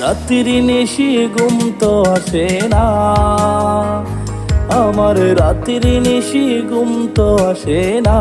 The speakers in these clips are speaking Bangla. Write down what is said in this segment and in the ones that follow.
রাত্রি নিশি ঘুম তো আসে না। আমার রাত্রি নিশি ঘুম তো আসে না।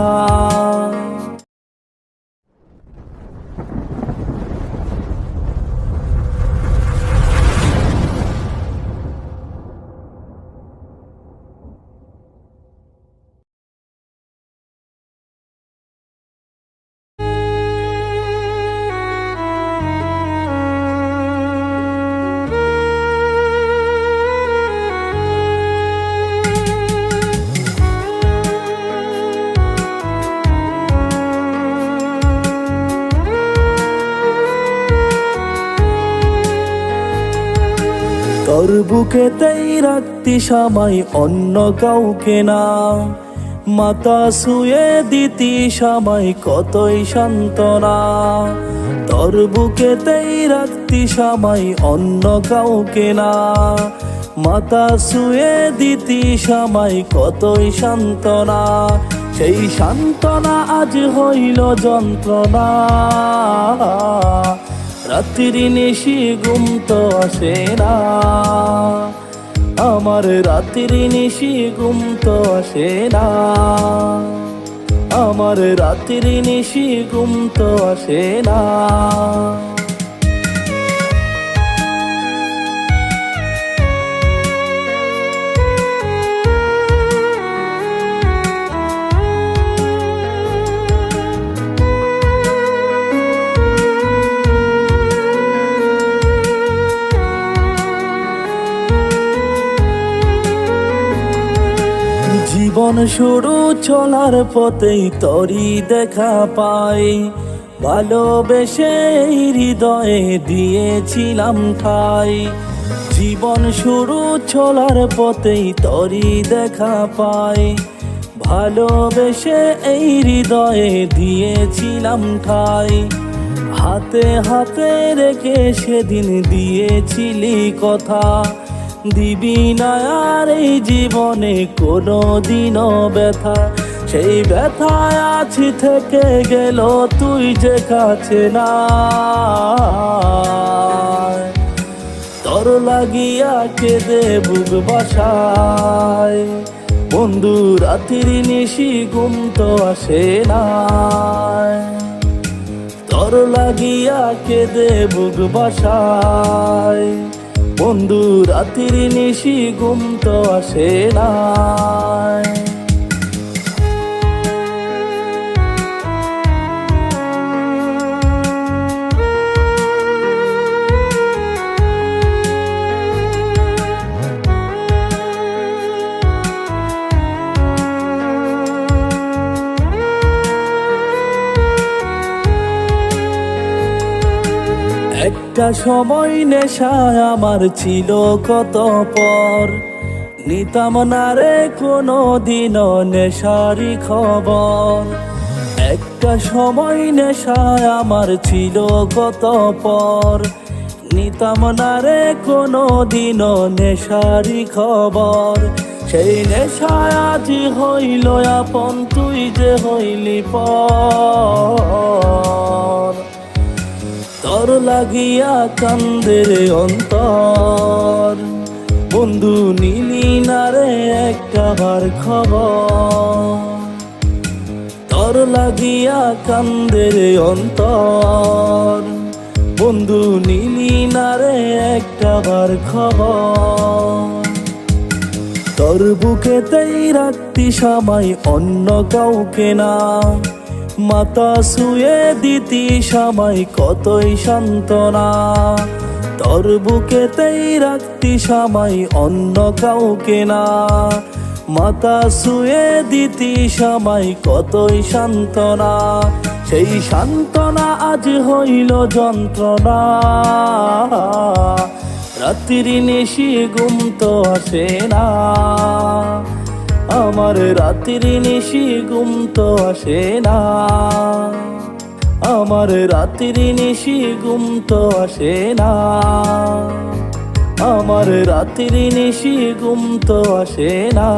তোর বুকে তাই রাখতি সময় অন্য কাউকে না। মাতা শুয়ে দিতি সময় কতই সান্ত্বনা। তোর বুকে তাই রাখতি সময় অন্য কাউকে না। মাতা শুয়ে দিতি সময় কতই সান্ত্বনা। সেই সান্ত্বনা আজ হইল যন্ত্রণা। রাত্রি নিশি ঘুম তো আসে না। আমার রাত্রি নিশি ঘুম তো আসে না। আমার রাত্রি নিশি ঘুম তো আসে না। জীবন শুরু চলার পথেই তরি দেখা পাই। ভালোবেসে হৃদয়ে দিয়েছিলাম ঠাই। জীবন শুরু চলার পথেই তরি দেখা পাই। ভালোবেসে এই হৃদয়ে দিয়েছিলাম ঠাই। হাতে হাতে রেখে সেদিন দিয়েছিলি কথা। দিবি না আর এই জীবনে কোনো দিনও ব্যথা। সেই ব্যথায় আছি থেকে গেল, তুই যে কাছে না। তোর লাগিয়া কেঁদে বুক বাসায়। বন্ধু রাত্রি নিশি ঘুম তো আসে না। তোর লাগিয়া কেঁদে বুক বাসায়। বন্ধু রাত্রি নিশি ঘুম তো আসে না একটা সময় নেশায় আমার ছিল কত পর। নিতাম না রে কোনো দিনও নেশারি খবর। একটা সময় নেশায় আমার ছিল কত পর। নিতাম না রে কোনো দিনও নেশারি খবর। সেই নেশায় আজি হইল আপন, তুই যে হইলি পর। তোর লাগিয়া কান্দের অন্তর। বন্ধু, নীলি নারে একটাবার খবর। তোর লাগিয়া কান্দের অন্তর। বন্ধু, নীলি নারে একটাবার খবর। তোর বুকেতেই রাখতি সময় অন্য কাউকে না। মাতা শুয়ে দিতি সময় কতই সান্ত্বনা। তোর বুকেতেই রাখতি সময় অন্য কাউকে না। মাতা শুয়ে দিতি সময় কতই সান্ত্বনা। সেই সান্ত্বনা আজ হইল যন্ত্রণা। রাত্রি নিশি ঘুম তো আসে না। আমার রাত্রি নিশি ঘুম তো আসে না। আমার রাত্রি নিশি ঘুম তো আসে না। আমার রাত্রি নিশি ঘুম তো আসে না।